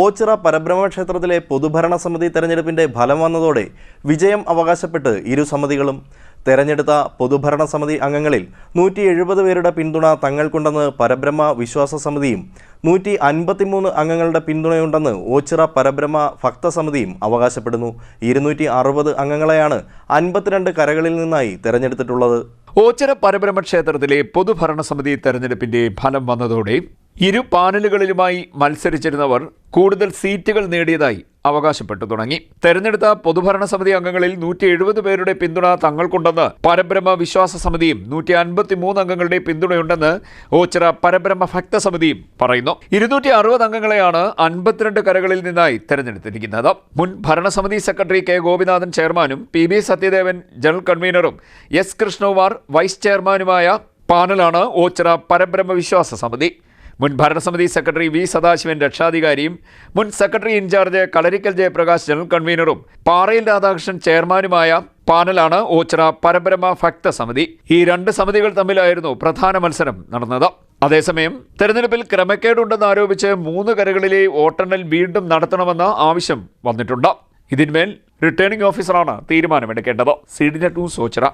ഓച്ചിറ പരബ്രഹ്മ ക്ഷേത്രത്തിലെ പൊതുഭരണ സമിതി തെരഞ്ഞെടുപ്പിന്റെ ഫലം വന്നതോടെ വിജയം അവകാശപ്പെട്ട് ഇരു സമിതികളും. തെരഞ്ഞെടുത്ത പൊതുഭരണ സമിതി അംഗങ്ങളിൽ നൂറ്റി എഴുപത് പേരുടെ പിന്തുണ തങ്ങൾക്കുണ്ടെന്ന് പരബ്രഹ്മ വിശ്വാസ സമിതിയും നൂറ്റി അൻപത്തിമൂന്ന് അംഗങ്ങളുടെ പിന്തുണയുണ്ടെന്ന് ഓച്ചിറ പരബ്രഹ്മ ഭക്തസമിതിയും അവകാശപ്പെടുന്നു. ഇരുന്നൂറ്റി അറുപത് അംഗങ്ങളെയാണ് അൻപത്തിരണ്ട് കരകളിൽ നിന്നായി തെരഞ്ഞെടുത്തിട്ടുള്ളത്. ഓച്ചിറ പരബ്രഹ്മ ക്ഷേത്രത്തിലെ പൊതുഭരണ സമിതി തെരഞ്ഞെടുപ്പിന്റെ ഫലം വന്നതോടെ ഇരു പാനലുകളിലുമായി മത്സരിച്ചിരുന്നവർ കൂടുതൽ സീറ്റുകൾ നേടിയതായി അവകാശപ്പെട്ടു തുടങ്ങി. തെരഞ്ഞെടുത്ത പൊതുഭരണ സമിതി അംഗങ്ങളിൽ നൂറ്റി എഴുപത് പേരുടെ പിന്തുണ തങ്ങൾക്കുണ്ടെന്ന് പരബ്രഹ്മ വിശ്വാസ സമിതിയും നൂറ്റി അൻപത്തി മൂന്ന് അംഗങ്ങളുടെ പിന്തുണയുണ്ടെന്ന് ഓച്ചിറ പരബ്രഹ്മ ഭക്ത സമിതിയും പറയുന്നു. ഇരുന്നൂറ്റി അറുപത് അംഗങ്ങളെയാണ് അൻപത്തിരണ്ട് കരകളിൽ നിന്നായി തെരഞ്ഞെടുത്തിരിക്കുന്നത്. മുൻ ഭരണസമിതി സെക്രട്ടറി കെ ഗോപിനാഥൻ ചെയർമാനും പി ബി സത്യദേവൻ ജനറൽ കൺവീനറും എസ് കൃഷ്ണകുമാർ വൈസ് ചെയർമാനുമായ പാനലാണ് ഓച്ചിറ പരബ്രഹ്മ വിശ്വാസ സമിതി. മുൻ ഭരണസമിതി സെക്രട്ടറി വി സദാശിവൻ രക്ഷാധികാരിയും മുൻ secretary incharge Kalarikkal Jayaprakash general കൺവീനറും Parayil Radhakrishnan ചെയർമാനുമായ പാനലാണ് ഓച്ചിറ പരബ്രഹ്മ ഭക്ത സമിതി. ഈ രണ്ട് സമിതികൾ തമ്മിലായിരുന്നു പ്രധാന മത്സരം നടന്നത്. അതേസമയം തെരഞ്ഞെടുപ്പിൽ ക്രമക്കേടുണ്ടെന്ന് ആരോപിച്ച് മൂന്ന് കരകളിലെ വോട്ടെണ്ണൽ വീണ്ടും നടത്തണമെന്ന ആവശ്യം വന്നിട്ടുണ്ട്. ഇതിന്മേൽ റിട്ടേണിംഗ് ഓഫീസറാണ് തീരുമാനമെടുക്കേണ്ടത്. C news Ochira.